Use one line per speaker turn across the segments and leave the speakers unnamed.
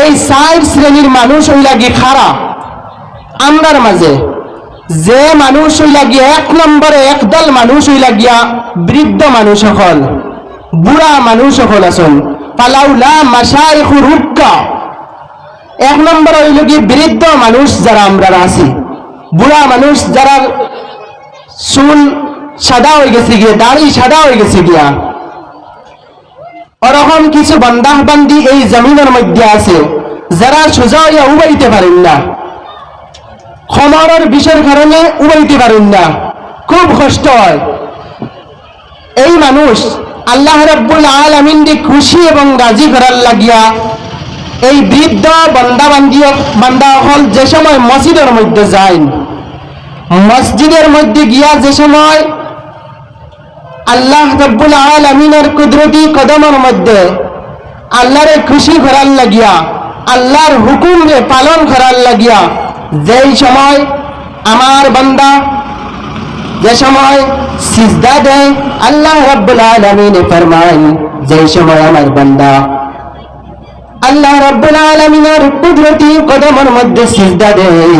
এই সাইড শ্রেণির মানুষ ওই লাগি খারা আমরার মাঝে। যে মানুষ ওই লাগিয়া এক নম্বরে একদল মানুষ ওই লাগিয়া বৃদ্ধ মানুষ সকল বুড়া মানুষ সকল আছেন পালাউলা মাসাইখু রুক্কা। এক নম্বর হইল কি বৃদ্ধ মানুষ যারা আমরা আছি, বুড়া মানুষ যারা চুল সাদা হয়ে গেছে গিয়ে, দাড়ি সাদা হয়ে গেছে গিয়া। ওরকম কিছু বান্দাহ বান্দি এই জমিনের মধ্যে আছে যারা সোজা উবাইতে পারেন না ক্ষমার বিষয়ের কারণে উবাইতে পারেন না খুব কষ্ট হয় এই মানুষ আল্লাহ রব্বুল আলমিনকে খুশি এবং রাজি করার লাগিয়া এই বৃদ্ধ বান্দা বান্দি বান্দা হল যে সময় মসজিদের মধ্যে যায় মসজিদের মধ্যে গিয়া যে সময় আল্লাহ রব্বুল আলমিনের কুদরতি কদমের মধ্যে আল্লাহরে খুশি করার লাগিয়া, আল্লাহর হুকুমকে পালন করার লাগিয়া, যেই সময় আমার বান্দা, যে সময় সিজদা দেয়, আল্লাহ রব্বুল আলমিনে ফরমান যেই সময় আমার বান্দা, আল্লাহ রব্বুল আলমিনের কুদরতি কদমের মধ্যে সিজদা দেয়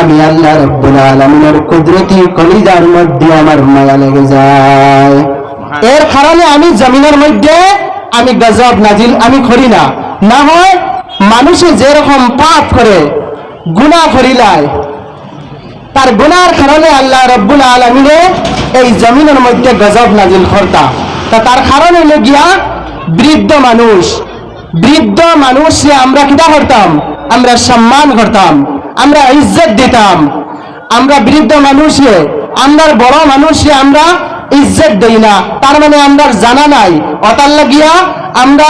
আমি আল্লাহ রব্বুল আলমিনের কুদরতি কলিজার মধ্যে আমার মায়া লেগে যায়। এর কারণে আমি জমিনের মধ্যে আমি গজব নাজিল আমি করি না। না হয় মানুষে যেরকম পাপ করে গুণা করিলায় তার গুনার কারণে আল্লাহ রব্বুল আলমিনে এই জমিনের মধ্যে গজব নাজিল করতা। তা তার কারণ হইল গিয়া বৃদ্ধ মানুষ। বৃদ্ধ মানুষে আমরা কিতা করতাম? আমরা সম্মান করতাম। আমরা ইজ্জত দিতাম আমরা বৃদ্ধ মানুষে আমরা বড় মানুষে আমরা ইজ্জত দেই না তার মানে আমরা জানা নাই অতার লাগিয়া আমরা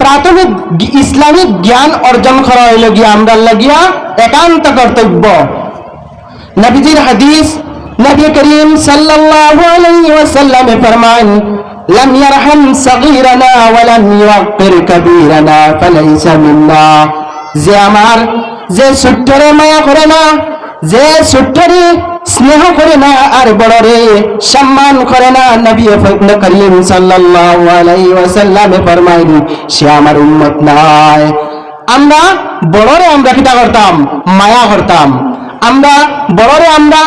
প্রাথমিক গি- ইসলামিক জ্ঞান অর্জন করা হইল গিয়া আমরা লাগিয়া একান্ত কর্তব্য নবীজির হাদিস নবী করিম সাল্লাল্লাহু আলাইহি ওয়াসাল্লাম ফরমান لم يرحم صغيرنا ولم يوقر كبيرنا فليس منا যে আমার যে ছোট্টরে মায়া করে না, যে ছোট্টরে স্নেহ করে না আর বড়রে সম্মান করে না, নবী করিম সাল্লাল্লাহু আলাইহি ওয়াসাল্লাম ফরমাইন, সে আমার উম্মত নয়। আমরা বড়রে আমরা কিতা করতাম? মায়া করতাম। আমরা বড়রে আমরা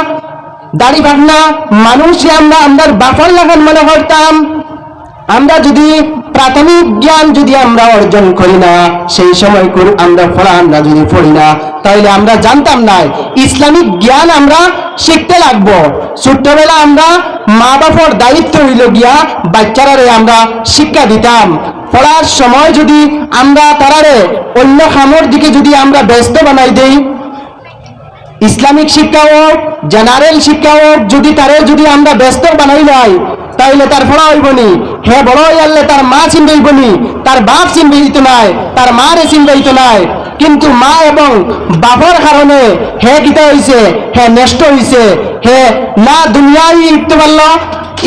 দাড়ি ভাবনা মানুষে আমরা আমরা বাফর লাগান মনে করতাম। আমরা যদি প্রাথমিক জ্ঞান যদি আমরা অর্জন করি না, সেই সময় আমরা পড়া আমরা যদি পড়ি না তাহলে আমরা জানতাম না, ইসলামিক জ্ঞান আমরা শিখতে লাগবো। ছোট্টবেলা আমরা মা বাবার দায়িত্ব হইল গিয়া বাচ্চারারে আমরা শিক্ষা দিতাম। পড়ার সময় যদি আমরা তারারে অন্য খামর দিকে যদি আমরা ব্যস্ত বানাই দেই, ইসলামিক শিক্ষা হোক, জেনারেল শিক্ষা হোক, যদি তারে যদি আমরা ব্যস্ত বানাই নাই তাইলে তার পড়া হইব নি হে বড় হইয়ালে তার মা চিনবে হইব নি তার বাপ চিনবে হইতো নাই, তার মারে চিনবে হইতো নাই। কিন্তু মা এবং বাপর কারণে হে কিতা হইছে, হে নষ্ট হইছে, হে না দুনিয়ায় উঠতে পারল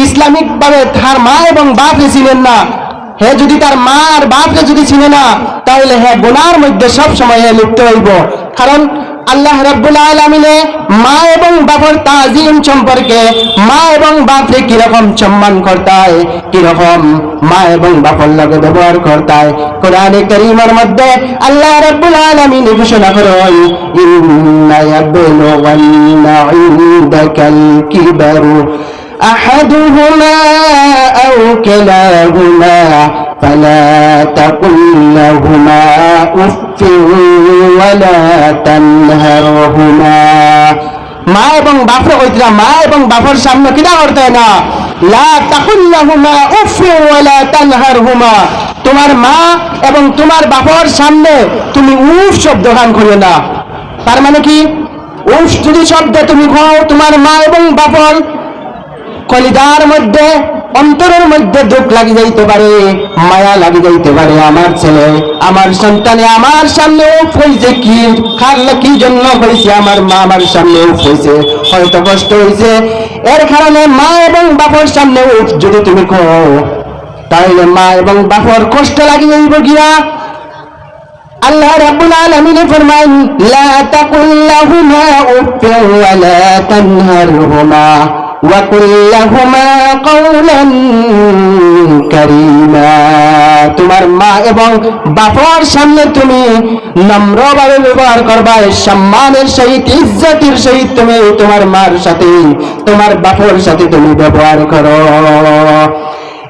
ইসলামিক ভাবে তার মা এবং বাপকে চিনেন না। হে যদি তার মা আর বাপকে যদি চিনে না তাহলে হে গোনার মধ্যে সব সময় হে লিপ্ত হইব। কারণ আল্লাহ রাব্বুল আলামিনে মা এবং বাবার তাজিম সম্পর্কে মা এবং বাপকে কীরকম সম্মান করতায়, কীরকম মা এবং বাপর লগে ব্যবহার করতায়। কোরআনে করিমের মধ্যে আল্লাহ রাব্বুল আলামিন ঘোষণা করেন, ইন্না ইয়াবলুগান্না ইনদাকাল কিবারু আহাদুহুমা আও কিলাহুমা فلا تقل لهما أف ولا تنهرهما মা এবং বাপর কইতরা মা এবং বাপর সামনে কিনা করতে না লা তাকুল্লাহুমা উফ ওয়ালা তানহারহুমা তোমার মা এবং তোমার বাপর সামনে তুমি উফ শব্দ গান করিও না তার মানে কি উফ যদি শব্দ তুমি খাও তোমার মা এবং বাপর কলিদার মধ্যে অন্তরের মধ্যে দুঃখ লাগি যাইতে পারে, মায়া লাগি যাইতে পারে আমার ছেলে। আমার সন্তানে আমার সামনে উফ হয়েছে কি খাল কি জন্য হয়েছে আমার মা আমার সামনে উফ হয়েছে হয়তো কষ্ট হয়েছে। এর কারণে মা এবং বাপর সামনে উফ যদি তুমি কো তাহলে মা এবং বাপর কষ্ট লাগি যাইব গিয়া আল্লাহ রাব্বুল আলামিন ফরমান লা তাকুল লাহুমা উফ ওয়া লা তানহারহুমা। وقل لهما قولا كريما তোমার মা এবং বাপর সামনে তুমি নম্রভাবে ব্যবহার করবা সম্মানের সহিত ইজ্জতের সহিত তুমি তোমার মার সাথে তোমার বাপর সাথে তুমি ব্যবহার করো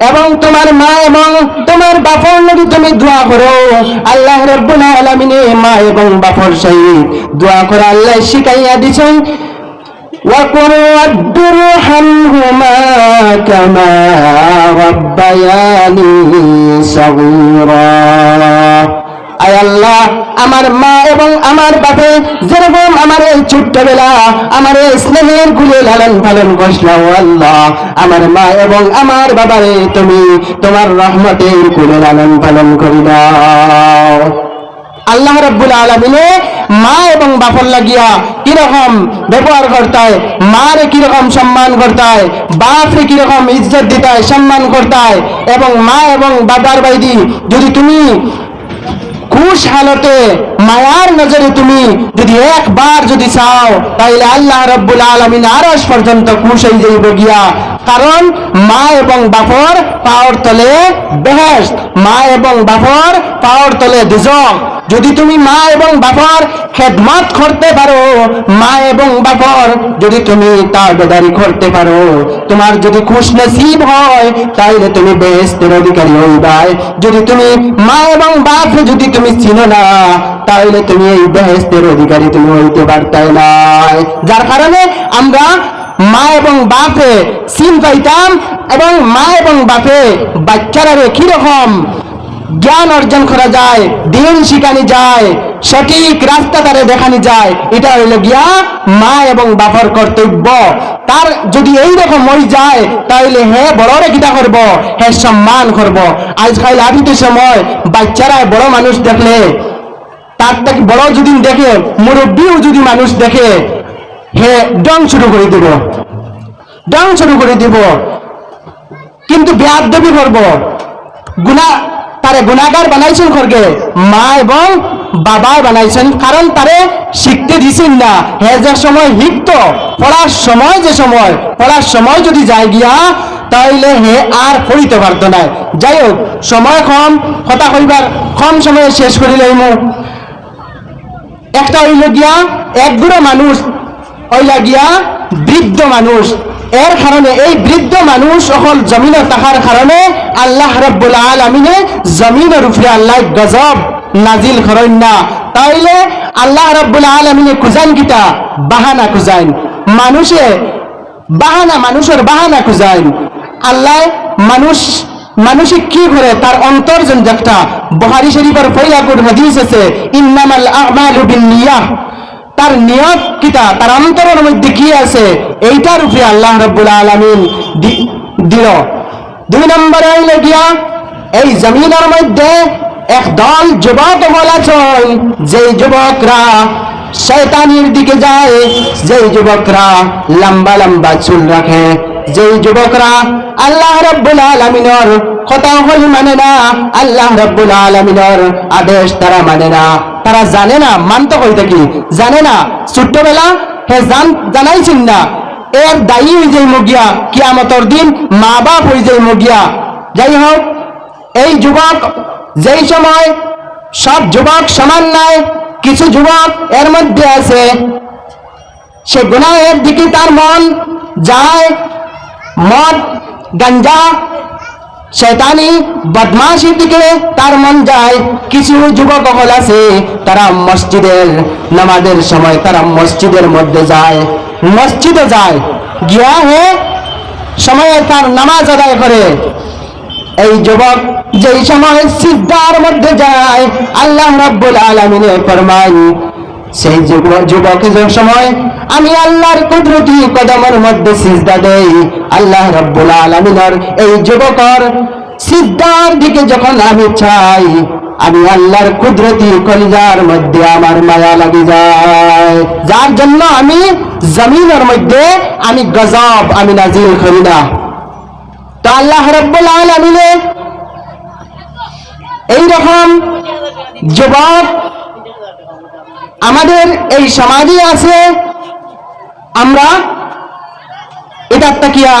এবং তোমার মা এবং তোমার বাপর নবী তুমি দোয়া করো আল্লাহ রব্বুল আলামিনে মা এবং বাপর সহিত দোয়া করে আল্লাহ শিখাইয়া দিছেন وقل رب ارحمهما كما ربياني صغيرا আয় আল্লাহ আমার মা এবং আমার বাপে যেরকম আমার এই ছোট্টবেলা আমার এই স্নেহের গুলে লালন পালন করছিল ও আল্লাহ আমার মা এবং আমার বাবারে তুমি তোমার রহমতের গুলে লালন পালন করি দাও আল্লাহ রব্বুল আলমিনে মা এবং বাপর লাগিয়া কীরকম ব্যবহার করতায়? মারে কীরকম সম্মান করতায়? বাপরে কীরকম ইজ্জত দিতায়, সম্মান করতায়? এবং মা এবং বাবার বাইদি, যদি তুমি খুশ হালতে, মায়ার নজরে তুমি যদি একবার যদি চাও তাহলে আল্লাহ রব্বুল আলমিন আরস পর্যন্ত খুশ হয়ে যাইব গিয়া। কারণ মা এবং বাপর পাওয়ার তলে বেহেস মা এবং বাপর পাওয়ার তলে দুজক। যদি তুমি মা এবং বাবার খেদমত করতে পারো, মা এবং বাবার যদি তুমি তার বেদারি করতে পারো, তোমার যদি খুশ নসিব হয় তাহলে তুমি বেহেস্তের অধিকারী হইবাই যদি তুমি মা এবং বাপ যদি তুমি চিনো না তাহলে তুমি এই বেহেস্তের অধিকারী তুমি হইতে পারতাই না। যার কারণে আমরা মা এবং বাপে সিন পাইতাম এবং মা এবং বাপে বাচ্চারা কীরকম জ্ঞান অর্জন করা যায়, দিন শিখানি যায়, সঠিক রাস্তা তারে দেখানি যায়, এটা হইল গিয়া মা এবং বাবার কর্তব্য। তার যদি এই রকম হয়ে যায় তাহলে হে বড়রে কিতা করব? হে সম্মান করব। আজকাল আবিতে সময় বাচ্চারা বড় মানুষ দেখলে, তার থেকে বড় যদি দেখে, মুরব্বীও যদি মানুষ দেখে, হে ডং শুরু করে দিব। ডং শুরু করে দিব। কিন্তু বেয়াদবি করব। গুণা তারে গুণাগার বানাইছেন খরগে। মা এবং বাবা বানাইছেন, কারণ তারে শিখতে দিছেন না। হে যে সময় শিখত পড়ার সময় যে সময়, পড়ার সময় যদি যায় গিয়া, তাইলে হে আর পড়িতে পারত না। যাই হোক সময় কম, কথা কইবার কম সময়ে শেষ করি লইম। একটা হইল গিয়া একগুড়ো মানুষ, হইলা গিয়া বৃদ্ধ মানুষ। এর কারণে এই বৃদ্ধ মানুষ অকল জমিনে থাকার কারণে আল্লাহ রব্বুল আলমিনে জমিনের উপরে আল্লাহ গজব নাজিল করেন না। তাইলে আল্লাহ রব্বুল আলমিনে খুঁজান কিতা? বাহানা খুঁজাইন। মানুষে বাহানা, মানুষের বাহানা খুঁজাইন। আল্লাহ মানুষ, মানুষে কি করে? তার অন্তর একটা বহারি শরীফের ফৈলাকুর হাদিস আছে, ইন্নামাল আমালু বিন্নিয়াহ তার নিয়ত কিতা? তার অন্তরের মধ্যে কি আছে? এইটার উপরে আল্লাহ রব্বুল আলমিন দিল। দুই নম্বরে হইল গিয়া, এই জমিনের মধ্যে একদল যুবক বলা চল। যেই যুবকরা শয়তানির দিকে যায়, যেই যুবকরা লম্বা লম্বা চুল রাখে, যেই যুবকরা আল্লাহ রব্বুল আলমিনর কথা হল মানে না। আল্লাহ রব্বুল আলমিনর আদেশ তারা মানে না। তারা জানে না, মানতে হইতে কি জানে না, ছোট্টবেলা হে জান জানাইছেন না। এর দায়ী হয়ে যাই মগিয়া কিয়ামতর দিন মা বাপ হয়ে যাই মগিয়া যাই হোক, এই যুবক যেই সময় সব যুবক সমান নাই, কিছু যুবক এর মধ্যে আছে। সে গুনাহের দিকে তার মন যায়, মদ, গাঞ্জা শয়তানি বদমাশির দিকে তার মন যায়। কিছু যুবক হল আছে, তারা মসজিদের নামাজের সময় তারা মসজিদের মধ্যে যায়। মসজিদে যায়, গিয়া হে সময়ে তার নামাজ আদায় করে। এই যুবক যেই সময় সিদ্ধার মধ্যে যায়, আল্লাহ রাব্বুল আলামিনে ফরমান সেই যুবক সময় আমি আল্লাহর কুদরতি কদমের মধ্যে সিজদা দেই। আল্লাহ রাব্বুল আলামিনের এই যুবকর সিদ্ধার দিকে যখন আমি চাই, আমি আল্লাহর কুদরতি কলিজার মধ্যে আমার মায়া লাগি যায়। যার জন্য আমি জমিনের মধ্যে আমি গজব আমি নাজিল করি না। তো আল্লাহ রব্বুল আলমিনে এইরকম যুবক আমাদের এই সমাজে আছে, আমরা এটা তাকিয়া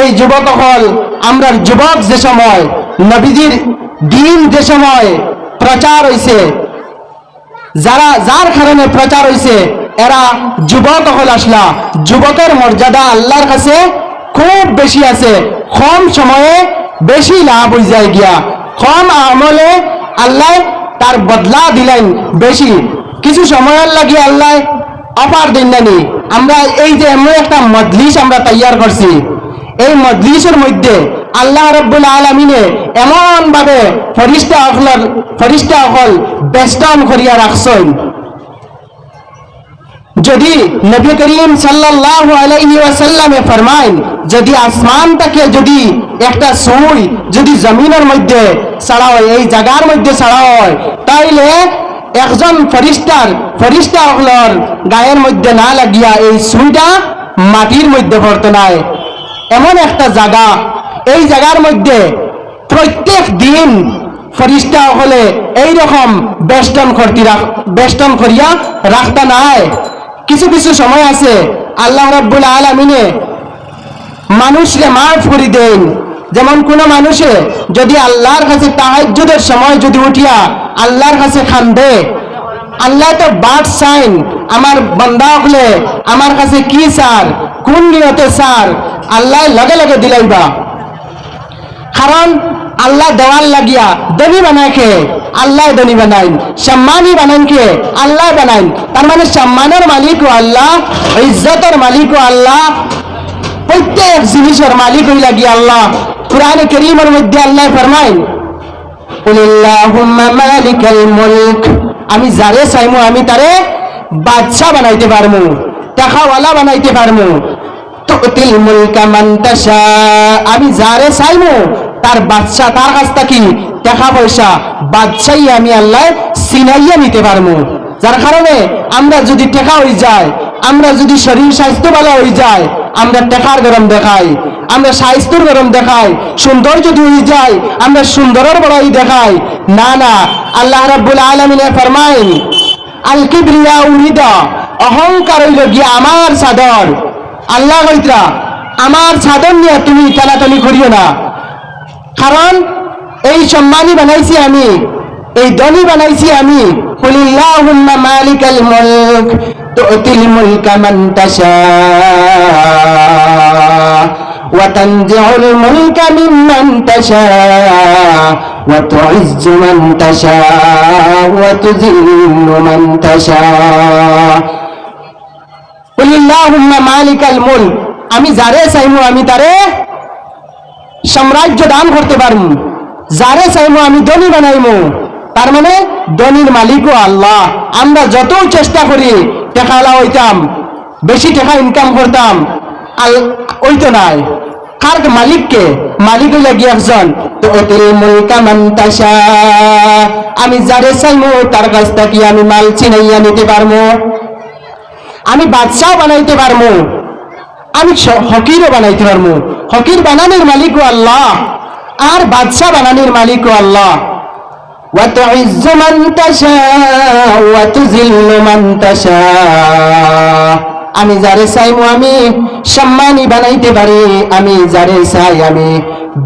এই যুবক হল, আমরা যুবক যে সময়, নবীজির দিন যে সময় প্রচার হইছে, যারা, যার কারণে প্রচার হইছে, এরা যুবক হল আসলা। যুবকের মর্যাদা আল্লাহর কাছে খুব বেশি আছে। কম সময়ে বেশি লাভ হয়ে যায় গিয়া। কম আমলে আল্লাহ তার বদলা দিলেন বেশি। কিছু সময়ের লাগি আল্লাহ অপার দিন নানি আমরা এই যে এমন একটা মজলিস আমরা তৈয়ার করছি। এই মজলিসের মধ্যে আল্লাহ রব্বুল আলমিনে এমন ভাবে ফরিস্তা অকলর ফরিস্তা অকল বেষ্টন করিয়া রাখছেন। যদি নবী করিম সাল্লাল্লাহু ফরমাইন যদি আসমান আসমানটাকে যদি একটা সুই যদি জমিনের মধ্যে ছাড়া হয়, এই জায়গার মধ্যে ছাড়া হয়, তাইলে একজন ফরিস্তার ফরিস্তা হলর গায়ের মধ্যে না লাগিয়া এই সুইটা মাটির মধ্যে নাই। এমন একটা জায়গা এই জায়গার মধ্যে প্রত্যেক দিন ফরিস্তা হলে এই রকম বেষ্টন করতি বেষ্টন করিয়া রাখতা নাই। কিছু কিছু সময় আছে, আল্লাহ রাব্বুল আলামিনে মানুষকে মাফ করে দেন। যেমন কোন মানুষে যদি আল্লাহর কাছে তাহাজ্জুদের সময় যদি উঠিয়া আল্লাহর কাছে খান্দে, আল্লাহ তো বাট সাইন আমার বান্দা হলে আমার কাছে কি স্যার কোন নিয়তে স্যার আল্লাহ লগে লগে দিলাইবা। কারণ আল্লাহ দেওয়াল লাগিয়া দনি বানায় কে আল্লাহ দনি বানাইন, সম্মানী বানান কে আল্লাহ বানাইন। তার মানে সম্মানের মালিকও আল্লাহ, ইজ্জতের মালিকও আল্লাহ প্রত্যেক জিনিসের মালিক হই লাগি আল্লাহ, কোরআনে করিমের মধ্যে আল্লাহ মুলক আমি যারে চাইমু, আমি তারে বাদশা বানাইতে পারমু, টাকাওয়ালা বানাইতে পারমু আমি যারে চাইমু, তার বাদশা, তার কাছ থেকে টাকা পয়সা, বাদশাই আমি আল্লাহ সিনাইয়া নিতে পারমু যার কারণে আমরা যদি টেকা হয়ে যায় আমরা যদি শরীর স্বাস্থ্য ভালো হয়ে যায় আমরা টেকার গরম দেখাই, আমরা স্বাস্থ্যর গরম দেখাই সুন্দর যদি হয়ে যায়, আমরা সুন্দরের বড়াই দেখাই। না না, আল্লাহ রাব্বুল আলামিনে ফরমাইন আল কিবরিয়া উনিদা অহংকার হইল গিয়া আমার সাদর আল্লাহ কইতরা, আমার সাদর নিয়ে তুমি টানাটানি করিও না। কারণ এই সম্মানী বানাইছি আমি, এই ধনী বানাইছি আমি। কুলিল্লাহুম্মা মালিকাল মুলক মান তাশা ওয়া তানজিউল মুলকা মিম্মান তাশা ওয়া তু'ইজ্জু মান তাশা ওয়া তুযিল্লু মান তাশা কুলিল্লাহুম্মা মালিকাল মুলক আমি যারে চাইমু আমি তারে সাম্রাজ্য দান করতে পারমু। যারে চাইমু আমি ধনী বানাইমু। তার মানে ধনীর মালিকও আল্লাহ। আমরা যত চেষ্টা করি টেকালা হইতাম, বেশি টাকা ইনকাম করতাম, আল ওইতো নাই। কার মালিককে? মালিক গিয়ে একজন তো অতিল মুলকা মান্তাসা আমি যারে চাইমু তার কাছ থেকে আমি মাল চিনাইয়া নিতে পারব আমি বাদশাহ বানাইতে পারব আমি হকিরও বানাইতে পারব হকির বানানোর মালিকও আল্লাহ। আর বাদশাহ বানানোর মালিকও আল্লাহ। وتعز من تشاء وتذل من تشاء আমি যারে চাইমু আমি সম্মানী বানাইতে পারি আমি যারে চাই আমি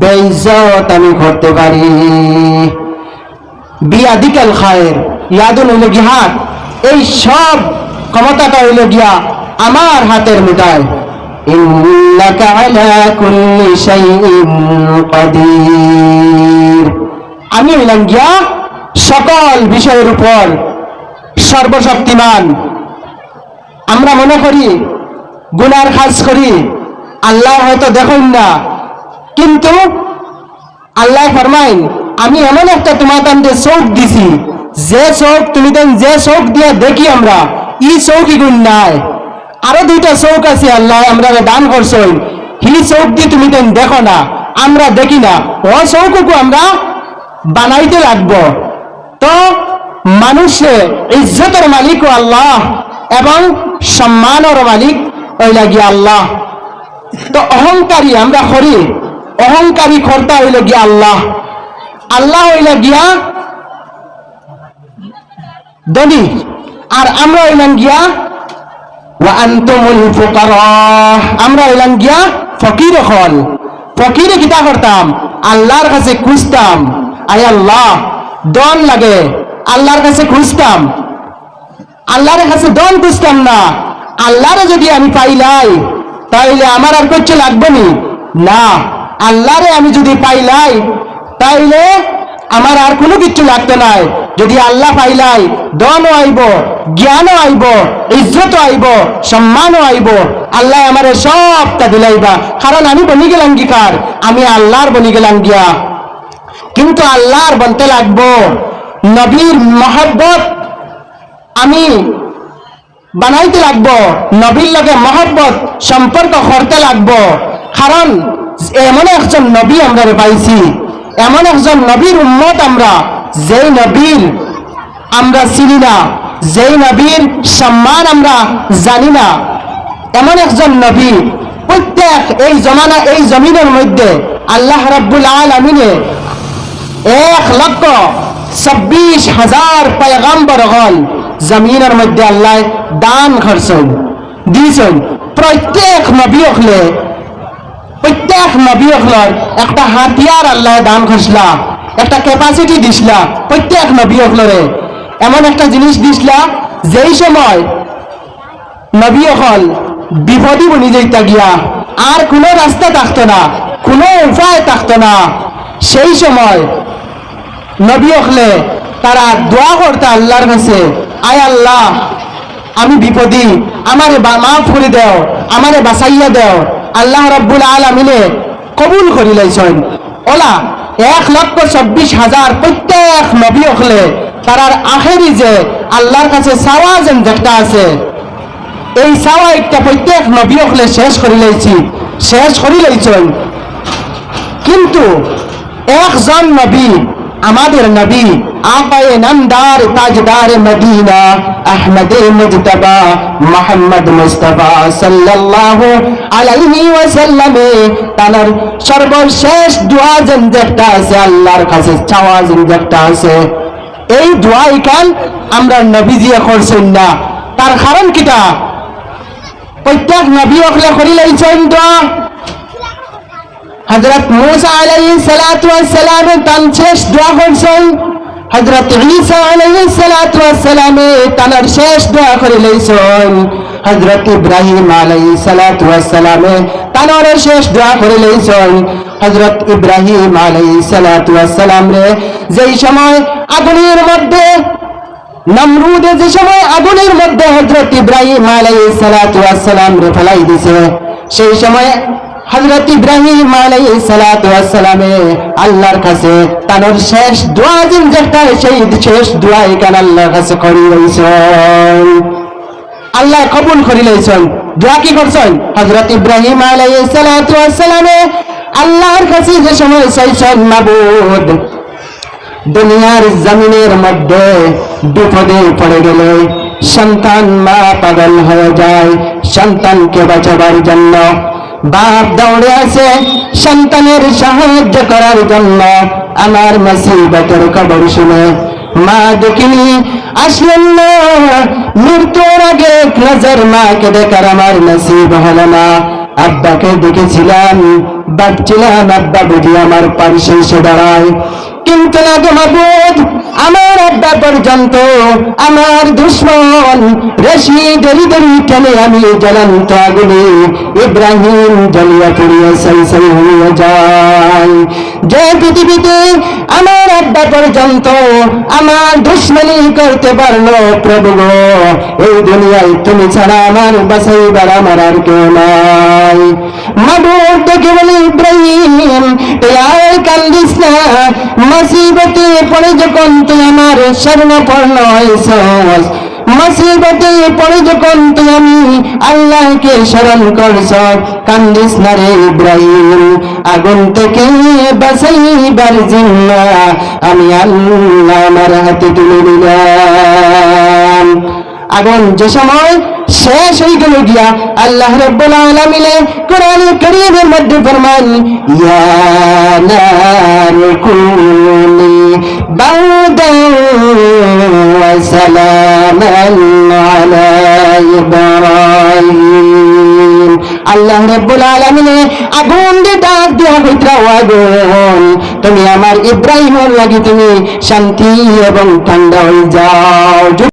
বেইজ্জত আমি করতে পারি বিয়াদিকাল খায়ের ইয়াদুন হইল গিয়া হাত এই সব ক্ষমতাটা হইল গিয়া আমার হাতের মুঠায় ইন্নাকা আলা কুল্লি শাইইন কাদির আমি হইলাম গিয়া সকল বিষয়ের উপর সর্বশক্তিমান। আমরা মনে করি, গুনার কাজ করি, আল্লাহ হয়তো দেখুন না। কিন্তু আল্লাহ ফরমাইন, আমি এমন একটা তান্তে চোখ দিছি, যে চোখ তুমি দেন, যে চোখ দিয়ে দেখি আমরা, ই চৌকি গুণ নাই। আরও দুইটা চৌক আছে আল্লাহ, আমরা দান করছই হি চৌক দিয়ে তুমি দেন দেখো না, আমরা দেখি না। ও চৌককু আমরা বানাইতে লাগবো। তো মানুষে ইজ্জতের মালিকও আল্লাহ এবং সম্মানের মালিক ওই লাগি আল্লাহ। তো অহংকারী আমরা করি, অহংকারী কর্তা হইল গিয়া আল্লাহ। আল্লাহ হইল গিয়া ধনী। আর আমরা হইলাম গিয়া আমরা এলাম গিয়া ফকির হল। ফকিরে কিতা করতাম? আল্লাহর কাছে খুঁজতাম। আয় আল্লাহ, দন লাগে। আল্লাহর কাছে খুঁজতাম। আল্লাহর কাছে দন খুঁজতাম না। আল্লাহরে যদি আমি পাইলাই তাইলে আমার আর কিছু লাগবে নি। আল্লাহরে আমি যদি পাইলাই তাইলে আমার আর কোনো কিছু লাগতে নাই। যদি আল্লাহ পাইলাই দনও আইব, জ্ঞানও আইব, ইজ্জতও আইব, সম্মানও আইব। আল্লাহ আমারে সবটা দিলাইবা। কারণ আমি বনি গেলাম কি কার? আমি আল্লাহর বনি গেলাম গিয়া। কিন্তু আল্লাহর বলতে লাগবো, নবীর মহব্বত আমি বানাইতে লাগব, নবীর লগে মহব্বত সম্পর্ক করতে লাগব। কারণ এমন একজন নবী আমরা পাইছি, এমন একজন নবীর উম্মত আমরা, যেই নবীর আমরা চিনি না, যেই নবীর সম্মান আমরা জানি না। এমন একজন নবী প্রত্যেক এই জমানা, এই জমিনের মধ্যে আল্লাহ রাব্বুল আলামিনে এক লক্ষ চব্বিশ হাজার হল জমিনের মধ্যে আল্লাহ দান করছেন, দিয়েছেন। প্রত্যেক নবী হলে প্রত্যেক নবী হলর একটা হাতিয়ার আল্লাহ দান করছিলা, একটা ক্যাপাসিটি দিছিলা প্রত্যেক নবী হলরে এমন একটা জিনিস দিছিলা, যেই সময় নবী হল বিপদী বনি যাইতা গিয়া, আর কোনো রাস্তা থাকতো না, কোনো উপায় থাকতো না। সেই সময় নবী হলে তারা দোয়া করতে আল্লাহর কাছে, আয় আল্লাহ, আমি বিপদী, আমারে মাফ করে দেও, আমারে বাঁচাইয়া দেও। আল্লাহ রব্বুল আলমিনে কবুল করি লাইছেন। ওলা, এক লক্ষ চব্বিশ হাজার প্রত্যেক নবী হলে তারার আখেরি যে আল্লাহর কাছে সাওয়া যেন দেখটা আছে, এই সাওয়া একটা প্রত্যেক নবী হলে শেষ করি লাইছি, শেষ করি লাইছেন। কিন্তু একজন নবী, আমাদের নবী, আপায়ে নামদার, তাজদার Madina, Ahmad Mujtaba, Muhammad Mustafa সাল্লাল্লাহু আলাইহি ওয়াসাল্লামে তার সর্বশেষ দোয়া যেটা আছে, আল্লাহর কাছে চাওয়া যেটা আছে। এই দোয়া ইকান আমরা নবীজিয়ে করছেন না তার কারণ কিটা? প্রত্যেক নবী অকলে করি লাইছেন দোয়া হজরত মুসা আলাইহিস সালাতু ওয়াস সালাম তান শেষ দোয়া করছেন হজরত ঈসা আলাইহিস সালাতু ওয়াস সালাম তানার শেষ দোয়া করে লইছেন। হজরত ইব্রাহিম আলাইহিস সালাতু ওয়াস সালাম তানার শেষ দোয়া করে লইছেন। হজরত ইব্রাহিম ওয়াস সালাম রে যেই সময় আগুনের মধ্যে, নমরুদে যে সময় আগুনের মধ্যে হজরত ইব্রাহিম আলাইহিস সালাতু ওয়াস সালাম রে ফেলাই দিছে, সেই সময় হজরত ইব্রাহিম আলাইহিস সালাতু ওয়াস আল্লাহর কাছে তার শেষ দোয়া যেটা সেই শেষ দোয়া এখানে আল্লাহর কাছে করি রইছেন আল্লাহ কবুল করি লইছেন। দোয়া কি করছেন? হজরত ইব্রাহিম আলাইহিস সালাতু ওয়াস আল্লাহর কাছে যে সময় চাইছেন মাবুদ, দুনিয়ার জমিনের মধ্যে বিপদে পড়ে গেলে সন্তান মা পাগল হয়ে যায়। সন্তানকে বাঁচাবার জন্য বাপ দৌড়ে আছে সন্তানের সাহায্য করার জন্য। আমার মুসিবতের খবর শুনে মা দেখিনি আসলেন না। মৃত্যুর আগে নজর মাকে দেখার আমার নসিব হল না। আব্বাকে দেখেছিলাম বাচ্ছিলাম আব্বা বুঝি আমার পারিশে এসে দাঁড়ায়। কিন্তু না গো মাবুদ। আমার আব্বা পর্যন্ত আমার দুশ্মন। রেশি দেরি দেরি টেনে আমি জ্বলন্ত আগুনে ইব্রাহিম জ্বলিয়া পুড়িয়া সাই সাই হইয়া যায়। যে পৃথিবীতে আমার আব্বা পর্যন্ত আমার দুশ্মনী করতে পারল প্রভু এই দুনিয়ায় তুমি ছাড়া আমার বাসাইবার আমার আর কেউ নাই। মাবুদ তোকে বলি, ইব্রাহিম কান্দিস না। মুসিবতে পড়ে যখন তুই আমার শরণাপন্ন হয়েছস, মুসিবতে পড়ে যখন তুই আমি আল্লাহকে স্মরণ করছ কান্দিস না রে ইব্রাহিম, আগুন থেকে বাঁচাইবার জন্য আমি আল্লাহ আমার হাতে তুলে দিলাম। আগুন যে সময় শেষ হয়ে গেল গিয়া আল্লাহ রব্বুল আলামিনে কোরআন কারীমের মধ্যে ফরমান ইয়া নার কুনি বারদান সালামান আলা ইব্রাহিম। আল্লাহ রাব্বুল আলামিনে আগুন দিয়ে ডাক কইতরা আগুন, তুমি আমার ইব্রাহিমের লাগি তুমি শান্তি এবং ঠান্ডা হয়ে যাও।